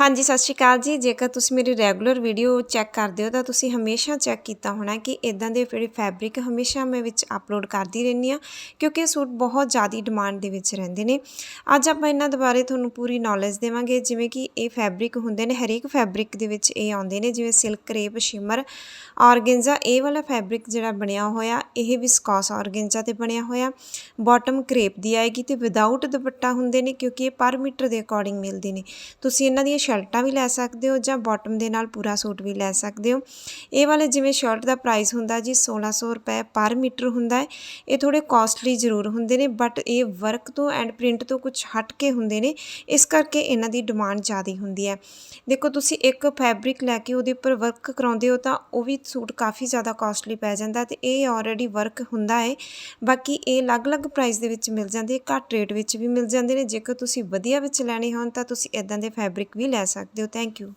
ਹਾਂਜੀ, ਸਤਿ ਸ਼੍ਰੀ ਅਕਾਲ ਜੀ। ਜੇਕਰ ਤੁਸੀਂ ਮੇਰੀ ਰੈਗੂਲਰ ਵੀਡੀਓ ਚੈੱਕ ਕਰਦੇ ਹੋ, ਤਾਂ ਤੁਸੀਂ ਹਮੇਸ਼ਾ ਚੈੱਕ ਕੀਤਾ ਹੋਣਾ ਕਿ ਇਦਾਂ ਦੇ ਜਿਹੜੇ ਫੈਬਰਿਕ ਹਮੇਸ਼ਾ ਮੈਂ ਵਿੱਚ ਅਪਲੋਡ ਕਰਦੀ ਰਹਿੰਦੀ ਆ ਕਿਉਂਕਿ ਇਹ ਸੂਟ ਬਹੁਤ ਜ਼ਿਆਦਾ ਡਿਮਾਂਡ ਦੇ ਵਿੱਚ ਰਹਿੰਦੇ ਨੇ। ਅੱਜ ਆਪਾਂ ਇਹਨਾਂ ਦੇ ਬਾਰੇ ਤੁਹਾਨੂੰ ਪੂਰੀ ਨੌਲੇਜ ਦੇਵਾਂਗੇ, ਜਿਵੇਂ ਕਿ ਇਹ ਫੈਬਰਿਕ ਹੁੰਦੇ ਨੇ, ਹਰੇਕ ਫੈਬਰਿਕ ਦੇ ਵਿੱਚ ਇਹ ਆਉਂਦੇ ਨੇ, ਜਿਵੇਂ ਸਿਲਕ ਕਰੇਪ ਸ਼ਿਮਰ ਆਰਗੈਂਜ਼ਾ ਇਹ ਵਾਲਾ ਫੈਬਰਿਕ ਜਿਹੜਾ ਬਣਿਆ ਹੋਇਆ, ਇਹ ਵਿਸਕੋਸ ਆਰਗੈਂਜ਼ਾ ਤੇ ਬਣਿਆ ਹੋਇਆ। ਬਾਟਮ ਕਰੇਪ ਦੀ ਆਏਗੀ ਤੇ ਵਿਦਆਊਟ ਦੁਪੱਟਾ ਹੁੰਦੇ ਨੇ, ਕਿਉਂਕਿ ਇਹ ਪਰ ਮੀਟਰ ਦੇ ਅਕੋਰਡਿੰਗ ਮਿਲਦੇ ਨੇ। ਤੁਸੀਂ ਇਹਨਾਂ ਦੀਆਂ ਸ਼ਰਟਾਂ ਵੀ ਲੈ ਸਕਦੇ ਹੋ ਜਾਂ ਬਾਟਮ ਦੇ ਨਾਲ ਪੂਰਾ ਸੂਟ ਵੀ ਲੈ ਸਕਦੇ ਹੋ। ਇਹ ਵਾਲੇ ਜਿਵੇਂ ਸ਼ਰਟ ਦਾ ਪ੍ਰਾਈਸ ਹੁੰਦਾ ਜੀ 1600 ਰੁਪਏ ਪਰ ਮੀਟਰ ਹੁੰਦਾ ਹੈ। ਇਹ ਥੋੜੇ ਕਾਸਟਲੀ ਜ਼ਰੂਰ ਹੁੰਦੇ ਨੇ ਬਟ ਇਹ ਵਰਕ ਤੋਂ ਐਂਡ ਪ੍ਰਿੰਟ ਤੋਂ ਕੁਝ ਹਟ ਕੇ ਹੁੰਦੇ ਨੇ। ਇਸ ਕਰਕੇ ਇਹਨਾਂ ਦੀ ਡਿਮਾਂਡ ਜ਼ਿਆਦਾ ਹੁੰਦੀ ਹੈ। ਦੇਖੋ ਤੁਸੀਂ ਇੱਕ ਫੈਬਰਿਕ ਲੈ ਕੇ ਉਹਦੇ ਉੱਪਰ ਵਰਕ ਕਰਾਉਂਦੇ ਹੋ ਤਾਂ ਉਹ ਵੀ ਸੂਟ ਕਾਫੀ ਜ਼ਿਆਦਾ ਕਾਸਟਲੀ ਪੈ ਜਾਂਦਾ ਤੇ ਇਹ ਆਲਰੇਡੀ ਵਰਕ ਹੁੰਦਾ ਹੈ। ਬਾਕੀ ਇਹ ਅਲੱਗ-ਅਲੱਗ ਪ੍ਰਾਈਸ ਦੇ ਵਿੱਚ ਮਿਲ ਜਾਂਦੇ ਘੱਟ ਰੇਟ ਵਿੱਚ ਵੀ ਮਿਲ ਜਾਂਦੇ ਨੇ। ਜੇਕਰ ਤੁਸੀਂ ਵਧੀਆ ਵਿੱਚ ਲੈਣੇ ਹੋਣ ਤਾਂ ਤੁਸੀਂ ਇਦਾਂ ਦੇ ਫੈਬਰਿਕ ਵੀ ਲੈ ਲੈ ਸਕਦੇ ਹੋ। Thank you